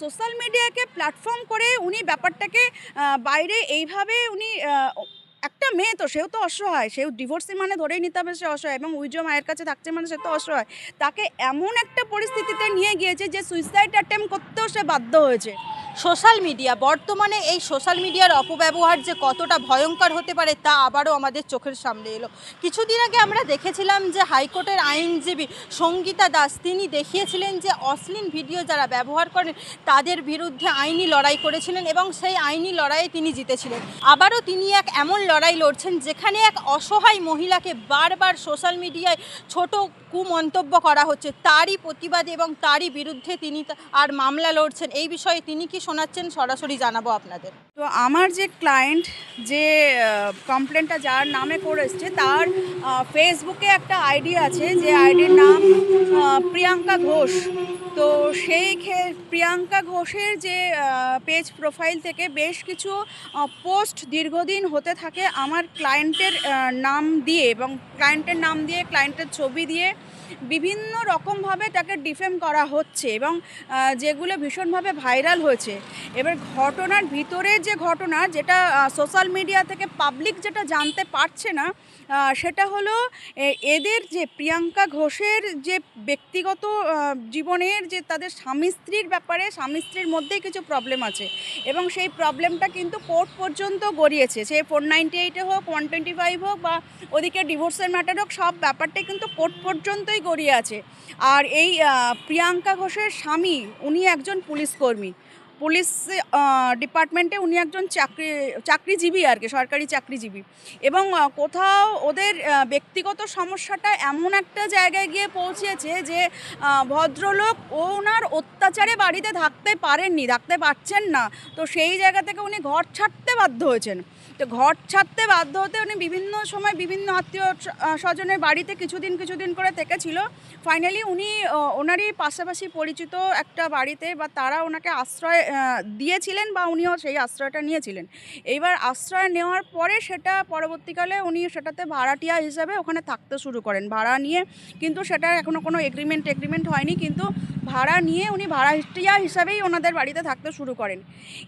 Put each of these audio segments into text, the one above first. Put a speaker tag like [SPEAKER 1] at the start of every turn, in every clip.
[SPEAKER 1] Social মিডিয়াকে platform করে উনি ব্যাপারটাকে বাইরে এইভাবে উনি একটা মেয়ে তো, সেও তো অসহায়। সেও ডিভোর্সি মানে ধরেই নিতে হবে সে অসহায় এবং উইজো মায়ের কাছে থাকছে মানে সে তো অসহায়। তাকে এমন একটা পরিস্থিতিতে নিয়ে গিয়েছে যে সুইসাইড অ্যাটেম্প করতেও সে বাধ্য হয়েছে।
[SPEAKER 2] Social media. বর্তমানে এই সোশ্যাল মিডিয়ার অপব্যবহার যে কতটা ভয়ঙ্কর হতে পারে তা আবারও আমাদের চোখের সামনে এলো। কিছুদিন আগে আমরা দেখেছিলাম যে হাইকোর্টের আইনজীবী সঙ্গীতা দাস, তিনি দেখিয়েছিলেন যে অশ্লীল ভিডিও যারা ব্যবহার করেন, তাদের বিরুদ্ধে আইনি লড়াই করেছিলেন এবং সেই আইনি লড়াইয়ে তিনি জিতেছিলেন। আবারও তিনি এক এমন লড়াই লড়ছেন যেখানে এক অসহায় মহিলাকে বারবার সোশ্যাল মিডিয়ায় ছোট কুমন্তব্য করা হচ্ছে। তারই প্রতিবাদে এবং তারই বিরুদ্ধে তিনি আর মামলা লড়ছেন। এই বিষয়ে তিনি কি শোনাচ্ছেন, সরাসরি জানাব আপনাদের।
[SPEAKER 1] তো আমার যে ক্লায়েন্ট যে কমপ্লেনটা যার নামে করে এসছে, তার ফেসবুকে একটা আইডি আছে, যে আইডির নাম প্রিয়াঙ্কা ঘোষ। তো সেই খে- প্রিয়াঙ্কা ঘোষের যে পেজ প্রোফাইল থেকে বেশ কিছু পোস্ট দীর্ঘদিন হতে থাকে আমার ক্লায়েন্টের নাম দিয়ে এবং ক্লায়েন্টের নাম দিয়ে ক্লায়েন্টের ছবি দিয়ে। বিভিন্ন রকমভাবে তাকে ডিফেম করা হচ্ছে এবং যেগুলো ভীষণভাবে ভাইরাল হয়েছে। এবার ঘটনার ভিতরে যে ঘটনা, যেটা সোশ্যাল মিডিয়া থেকে পাবলিক যেটা জানতে পারছে না সেটা হলো এদের যে প্রিয়াঙ্কা ঘোষের যে ব্যক্তিগত জীবনের যে তাদের স্বামী স্ত্রীর ব্যাপারে, স্বামী স্ত্রীর মধ্যেই কিছু প্রবলেম আছে এবং সেই প্রবলেমটা কিন্তু কোর্ট পর্যন্ত গড়িয়েছে। সে ফোর নাইনটি এইটে হোক ওয়ান টোয়েন্টি ফাইভ হোক বা ওদিকে ডিভোর্সের ম্যাটার হোক, সব ব্যাপারটাই কিন্তু কোর্ট পর্যন্তই গড়িয়ে আছে। আর এই প্রিয়াঙ্কা ঘোষের স্বামী, উনি একজন পুলিশ কর্মী। পুলিশ ডিপার্টমেন্টে উনি একজন চাকরি, চাকরিজীবী আর কি, সরকারি চাকরিজীবী। এবং কোথাও ওদের ব্যক্তিগত সমস্যাটা এমন একটা জায়গায় গিয়ে পৌঁছেছে যে ভদ্রলোক ওনার অত্যাচারে বাড়িতে থাকতে পারেননি, থাকতে পারছেন না। তো সেই জায়গা থেকে উনি ঘর ছাড়তে বাধ্য হয়েছেন। তো ঘর ছাড়তে বাধ্য হতে উনি বিভিন্ন সময় বিভিন্ন আত্মীয় স্বজনের বাড়িতে কিছুদিন কিছুদিন করে থেকেছিল। ফাইনালি উনি ওনারই পাশাপাশি পরিচিত একটা বাড়িতে বা তারা ওনাকে আশ্রয় দিয়েছিলেন বা উনিও সেই আশ্রয়টা নিয়েছিলেন। এইবার আশ্রয় নেওয়ার পরে সেটা পরবর্তীকালে উনি সেটাতে ভাড়াটিয়া হিসাবে ওখানে থাকতে শুরু করেন। ভাড়া নিয়ে কিন্তু সেটা এখনও কোনো এগ্রিমেন্ট এগ্রিমেন্ট হয়নি, কিন্তু ভাড়া নিয়ে উনি ভাড়াটিয়া হিসাবেই ওনাদের বাড়িতে থাকতে শুরু করেন।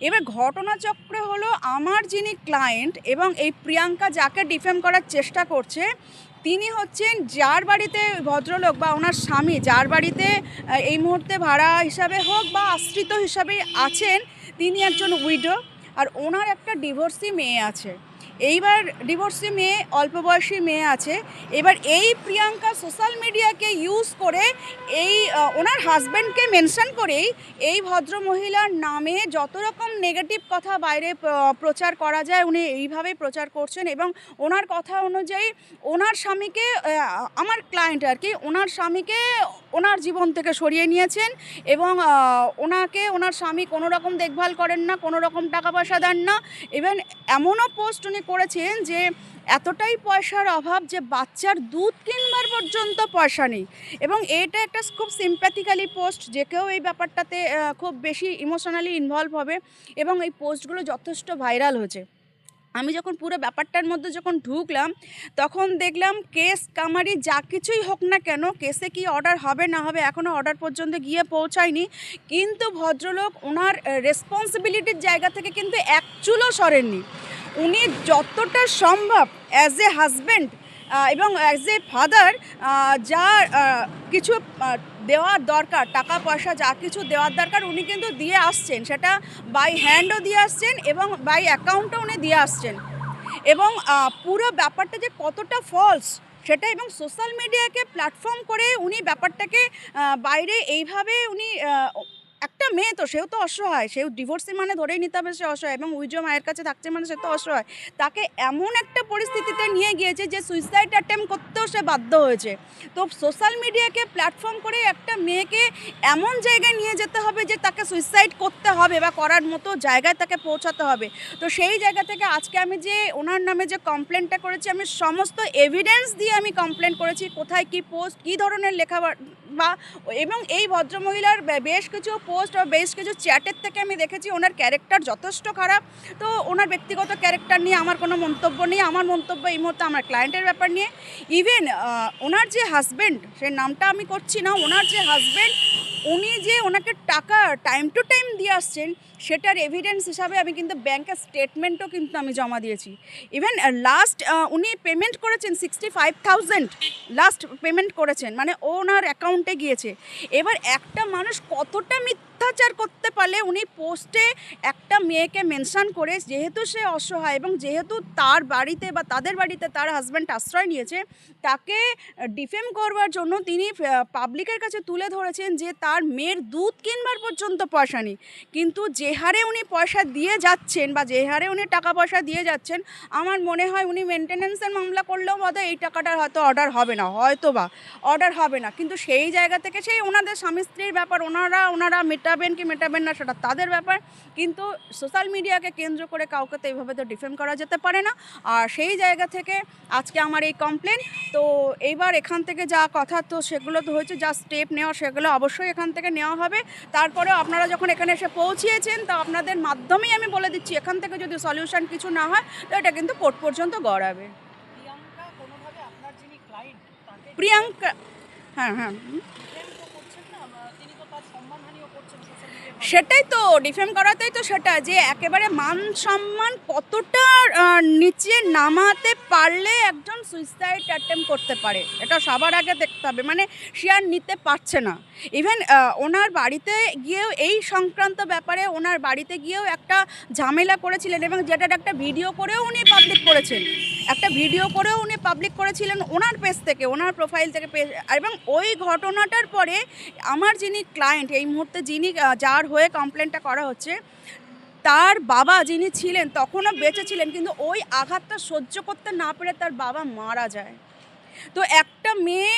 [SPEAKER 1] এবার ঘটনাচক্রে হলো, আমার যিনি ক্লায়েন্ট এবং এই প্রিয়াঙ্কা যাকে ডিফেম করার চেষ্টা করছে তিনি হচ্ছেন যার বাড়িতে ভদ্রলোক বা ওনার স্বামী, যার বাড়িতে এই মুহূর্তে ভাড়া হিসাবে হোক বা আশ্রিত হিসাবে আছেন, তিনি একজন উইডো। আর ওনার একটা ডিভোর্সি মেয়ে আছে। এইবার ডিভোর্সি মেয়ে, অল্প বয়সী মেয়ে আছে। এবার এই প্রিয়াঙ্কা সোশ্যাল মিডিয়াকে ইউজ করে এই ওনার হাজব্যান্ডকে মেনশন করেই এই ভদ্র মহিলার নামে যত রকম নেগেটিভ কথা বাইরে প্রচার করা যায়, উনি এইভাবেই প্রচার করছেন এবং ওনার কথা অনুযায়ী ওনার স্বামীকে আমার ক্লায়েন্ট আর কি, ওনার স্বামীকে ওনার জীবন থেকে সরিয়ে নিয়েছেন এবং ওনাকে, ওনার স্বামী কোনো রকম দেখভাল করেন না, কোনো রকম টাকা পয়সা দেন না। ইভেন এমনও পোস্ট উনি করেছেন যে, এতটাই পয়সার অভাব যে বাচ্চার দুধ কিনবার পর্যন্ত পয়সা নেই। এবং এটা একটা খুব সিম্প্যাথিক্যালি পোস্ট যে কেউ এই ব্যাপারটাতে খুব বেশি ইমোশনালি ইনভলভ হবে এবং এই পোস্টগুলো যথেষ্ট ভাইরাল হয়েছে। আমি যখন পুরো ব্যাপারটার মধ্যে যখন ঢুকলাম, তখন দেখলাম কেস কামারি যা কিছুই হোক না কেন, কেসে কি অর্ডার হবে না হবে এখনও অর্ডার পর্যন্ত গিয়ে পৌঁছায়নি। কিন্তু ভদ্রলোক ওনার রেসপন্সিবিলিটির জায়গা থেকে কিন্তু এক চুলও সরেননি। উনি যতটা সম্ভব অ্যাজ এ হাজব্যান্ড এবং অ্যাজ এ ফাদার যা কিছু দেওয়ার দরকার, টাকা পয়সা যা কিছু দেওয়ার দরকার, উনি কিন্তু দিয়ে আসছেন। সেটা বাই হ্যান্ডও দিয়ে আসছেন এবং বাই অ্যাকাউন্টও উনি দিয়ে আসছেন। এবং পুরো ব্যাপারটা যে কতটা ফলস সেটা এবং সোশ্যাল মিডিয়াকে প্ল্যাটফর্ম করে উনি ব্যাপারটাকে বাইরে এইভাবে উনি একটা মেয়ে তো, সেও তো অসহায়। সেও ডিভোর্সি মানে ধরেই নিতে হবে সে অসহায় এবং উইজো মায়ের কাছে থাকছে মানে সে তো অসহায়। তাকে এমন একটা পরিস্থিতিতে নিয়ে গিয়েছে যে সুইসাইড অ্যাটেম্প করতেও সে বাধ্য হয়েছে। তো সোশ্যাল মিডিয়াকে প্ল্যাটফর্ম করে একটা মেয়েকে এমন জায়গায় নিয়ে যেতে হবে যে তাকে সুইসাইড করতে হবে বা করার মতো জায়গায় তাকে পৌঁছাতে হবে। তো সেই জায়গা থেকে আজকে আমি যে ওনার নামে যে কমপ্লেনটা করেছি, আমি সমস্ত এভিডেন্স দিয়ে আমি কমপ্লেন করেছি, কোথায় কি পোস্ট কী ধরনের লেখা বা- এবং এই ভদ্রমহিলার বেশ কিছু পোস্ট বা বেশ কিছু চ্যাটের থেকে আমি দেখেছি ওনার ক্যারেক্টার যথেষ্ট খারাপ। তো ওনার ব্যক্তিগত ক্যারেক্টার নিয়ে আমার কোনো মন্তব্য নেই। আমার মন্তব্য এই মুহূর্তে আমার ক্লায়েন্টের ব্যাপার নিয়ে। ইভেন ওনার যে হাজব্যান্ড সে নামটা আমি করছি না। ওনার যে হাজব্যান্ড উনি যে ওনাকে টাকা টাইম টু টাইম দিয়ে আসছেন, সেটার এভিডেন্স হিসাবে আমি কিন্তু ব্যাংকের স্টেটমেন্টও কিন্তু আমি জমা দিয়েছি। ইভেন লাস্ট উনি পেমেন্ট করেছেন sixty five thousand last payment করেছেন মানে ওনার অ্যাকাউন্টে গিয়েছে। এবার একটা মানুষ কতটা মিথ্যাচার করতে পারলে উনি পোস্টে একটা মেয়েকে মেনশান করে যেহেতু সে অসহায় এবং যেহেতু তার বাড়িতে বা তাদের বাড়িতে তার হাজব্যান্ড আশ্রয় নিয়েছে, তাকে ডিফেম করবার জন্য তিনি পাবলিকের কাছে তুলে ধরেছেন যে তার মেয়ের দুধ কিনবার পর্যন্ত পয়সা নেই। কিন্তু যে হারে উনি পয়সা দিয়ে যাচ্ছেন বা যে হারে উনি টাকা পয়সা দিয়ে যাচ্ছেন, আমার মনে হয় উনি মেনটেন্যান্সের মামলা করলেও বোধ এই টাকাটার হয়তো অর্ডার হবে না হয়তো বা অর্ডার হবে না। কিন্তু সেই জায়গা থেকে সেই ওনাদের স্বামী স্ত্রীর ব্যাপার, ওনারা ওনারা মেটাবেন কি মেটাবেন না সেটা তাদের ব্যাপার। কিন্তু সোশ্যাল মিডিয়াকে কেন্দ্র করে কাউকে তো এইভাবে তো ডিফেম করা যেতে পারে না। আর সেই জায়গা থেকে আজকে আমার এই কমপ্লেন। তো এইবার এখান থেকে যা কথা তো সেগুলো তো হয়েছে যা স্টেপ নেওয়া সেগুলো অবশ্যই এখান থেকে নেওয়া হবে। তারপরে আপনারা যখন এখানে এসে পৌঁছিয়েছেন তো আপনাদের মাধ্যমেই আমি বলে দিচ্ছি এখান থেকে যদি সলিউশন কিছু না হয় তো এটা কিন্তু কোর্ট পর্যন্ত গড়াবে।
[SPEAKER 3] প্রিয়াঙ্কা
[SPEAKER 1] হ্যাঁ হ্যাঁ হুম।
[SPEAKER 3] ডিফেম তো করছেন না বা তিনি তো তার সম্মানহানিও করছেন সোশ্যাল মিডিয়ায়
[SPEAKER 1] সেটাই তো ডিফেম করাতেই তো সেটা, যে একেবারে মান সম্মান কতটা নিচে নামাতে পারলে একজন সুইসাইড অ্যাটেম্প করতে পারে, এটা সবার আগে দেখতে হবে মানে সে আর নিতে পারছে না। ইভেন ওনার বাড়িতে গিয়েও এই সংক্রান্ত ব্যাপারে ওনার বাড়িতে গিয়েও একটা ঝামেলা করেছিলেন এবং যেটার একটা ভিডিও করেও উনি পাবলিক করেছেন। একটা ভিডিও করেও উনি পাবলিক করেছিলেন ওনার পেজ থেকে, ওনার প্রোফাইল থেকে পেজ এবং ওই ঘটনাটার পরে আমার যিনি ক্লায়েন্ট এই মুহূর্তে যিনি যার হয়ে কমপ্লেনটা করা হচ্ছে, তার বাবা যিনি ছিলেন তখনও বেঁচে ছিলেন, কিন্তু ওই আঘাতটা সহ্য করতে না পেরে তার বাবা মারা যায়। তো একটা মেয়ে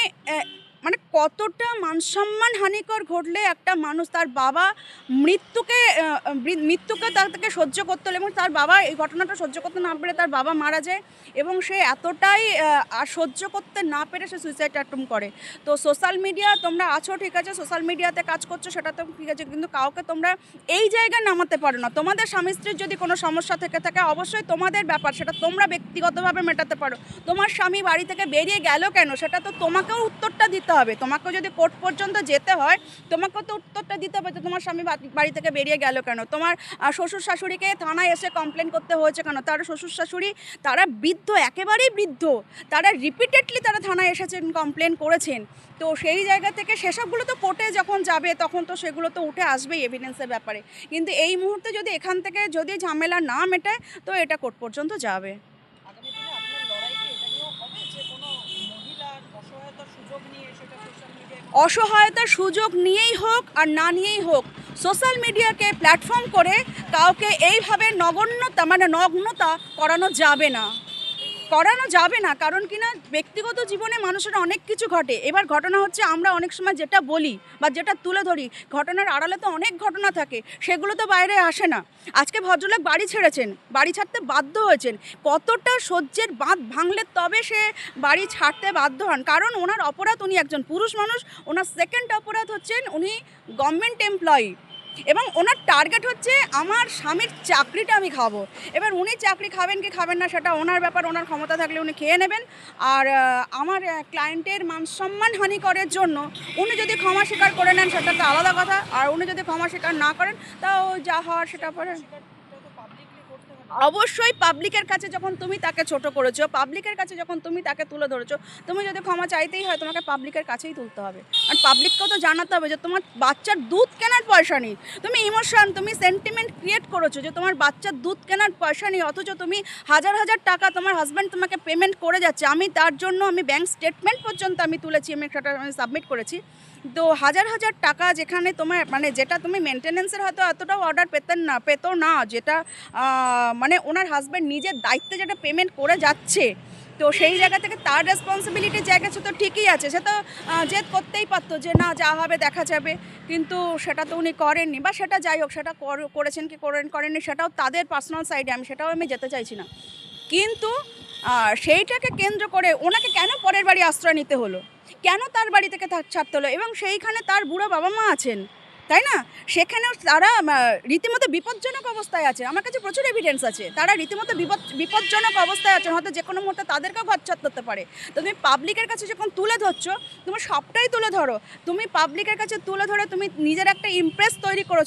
[SPEAKER 1] মানে কতটা মানসম্মান হানিকর ঘটলে একটা মানুষ তার বাবা মৃত্যুকে মৃত্যুকে তার থেকে সহ্য করতে হলো এবং তার বাবা এই ঘটনাটা সহ্য করতে না পেরে তার বাবা মারা যায় এবং সে এতটাই সহ্য করতে না পেরে সে সুইসাইড অ্যাটেম্প করে। তো সোশ্যাল মিডিয়া তোমরা আছো, ঠিক আছে? সোশ্যাল মিডিয়াতে কাজ করছ, সেটা তো ঠিক আছে, কিন্তু কাউকে তোমরা এই জায়গায় নামাতে পারো না। তোমাদের স্বামী স্ত্রীর যদি কোনো সমস্যা থেকে থাকে, অবশ্যই তোমাদের ব্যাপার, সেটা তোমরা ব্যক্তিগতভাবে মেটাতে পারো। তোমার স্বামী বাড়ি থেকে বেরিয়ে গেল কেন? সেটা তো তোমাকেও উত্তরটা দিতে হবে। তোমাকেও যদি কোর্ট পর্যন্ত যেতে হয়, তোমাকেও তো উত্তরটা দিতে হবে যে তোমার স্বামী বাড়ি- থেকে বেরিয়ে গেল কেন? তোমার শ্বশুর শাশুড়িকে থানায় এসে কমপ্লেন করতে হয়েছে কেন? তার শ্বশুর শাশুড়ি তারা বৃদ্ধ, একেবারেই বৃদ্ধ, তারা রিপিটেডলি তারা থানায় এসেছেন কমপ্লেন করেছেন। তো সেই জায়গা থেকে সেসবগুলো তো কোর্টে যখন যাবে, তখন তো সেগুলো তো উঠে আসবেই এভিডেন্সের ব্যাপারে। কিন্তু এই মুহূর্তে যদি এখান থেকে যদি ঝামেলা না মেটায় তো এটা কোর্ট পর্যন্ত যাবে
[SPEAKER 3] আগামী দিনে আপনার লড়াই কি এটা নিয়েও হবে যে কোনো মহিলার অসহায়তার সুযোগ
[SPEAKER 1] নিয়েই হোক আর না নিয়েই হোক সোশ্যাল মিডিয়াকে প্ল্যাটফর্ম করে কাউকে এইভাবে নগণ্যতা মানে নগ্নতা করানো যাবে না। করানো যাবে না, কারণ কি না, ব্যক্তিগত জীবনে মানুষের অনেক কিছু ঘটে। এবার ঘটনা হচ্ছে আমরা অনেক সময় যেটা বলি বা যেটা তুলে ধরি, ঘটনার আড়ালে তো অনেক ঘটনা থাকে, সেগুলো তো বাইরে আসে না। আজকে ভদ্রলোক বাড়ি ছেড়েছেন, বাড়ি ছাড়তে বাধ্য হয়েছেন। কতটা সহ্যের বাঁধ ভাঙলে তবে সে বাড়ি ছাড়তে বাধ্য হন? কারণ ওনার অপরাধ উনি একজন পুরুষ মানুষ, ওনার সেকেন্ড অপরাধ হচ্ছেন উনি গভর্নমেন্ট এমপ্লয়ি এবং ওনার টার্গেট হচ্ছে আমার স্বামীর চাকরিটা আমি খাব। এবার উনি চাকরি খাবেন কি খাবেন না সেটা ওনার ব্যাপার, ওনার ক্ষমতা থাকলে উনি খেয়ে নেবেন। আর আমার ক্লায়েন্টের মান সম্মান হানি করার জন্য উনি যদি ক্ষমা স্বীকার করে নেন সেটা তো আলাদা কথা। আর উনি যদি ক্ষমা স্বীকার না করেন, তাও যা হওয়ার সেটা পরে
[SPEAKER 3] সেটা তো পাবলিকলি করতে হবে
[SPEAKER 1] অবশ্যই পাবলিকের কাছে যখন তুমি তাকে ছোট করেছ, পাবলিকের কাছে যখন তুমি তাকে তুলে ধরেছো, তুমি যদি ক্ষমা চাইতেই হয় তোমাকে পাবলিকের কাছেই তুলতে হবে। আর পাবলিককেও তো জানাতে হবে যে তোমার বাচ্চার দুধ কেনার পয়সা নেই। তুমি ইমোশন তুমি সেন্টিমেন্ট ক্রিয়েট করেছ যে তোমার বাচ্চার দুধ কেনার পয়সা নেই, অথচ তুমি হাজার হাজার টাকা তোমার হাজব্যান্ড তোমাকে পেমেন্ট করে যাচ্ছে। আমি তার জন্য আমি ব্যাংক স্টেটমেন্ট পর্যন্ত আমি তুলেছি, আমি আমি সাবমিট করেছি। তো হাজার হাজার টাকা যেখানে তোমার মানে যেটা তুমি মেনটেনেন্সের হয়তো এতটাও অর্ডার পেতেন না, পেতো না, যেটা মানে ওনার হাজব্যান্ড নিজের দায়িত্বে যেটা পেমেন্ট করে যাচ্ছে, তো সেই জায়গা থেকে তার রেসপন্সিবিলিটির জায়গা সে তো ঠিকই আছে। সে তো জেদ করতেই পারতো যে না, যা হবে দেখা যাবে। কিন্তু সেটা তো উনি করেননি বা সেটা যাই হোক, সেটা কর- করেছেন কি করেন, করেননি সেটাও তাদের পার্সোনাল সাইডে আমি সেটাও আমি যেতে চাইছি না। কিন্তু সেইটাকে কেন্দ্র করে ওনাকে কেন পরের বাড়ি আশ্রয় নিতে হলো? কেন তার বাড়ি থেকে, ছাড়তে হলো? এবং সেইখানে তার বুড়ো বাবা মা আছেন। তাই না? সেখানেও তারা রীতিমতো বিপজ্জনক অবস্থায় আছে। আমার কাছে প্রচুর এভিডেন্স আছে। তারা রীতিমতো বিপদ, বিপজ্জনক অবস্থায় আছে। হয়তো যে কোনো মুহূর্তে তাদেরকেও ঘর করতে পারে। তো তুমি পাবলিকের কাছে যখন তুলে ধরছো, তুমি সবটাই তুলে ধরো। তুমি পাবলিকের কাছে তুলে ধরে তুমি নিজের একটা ইমপ্রেস তৈরি করেছ।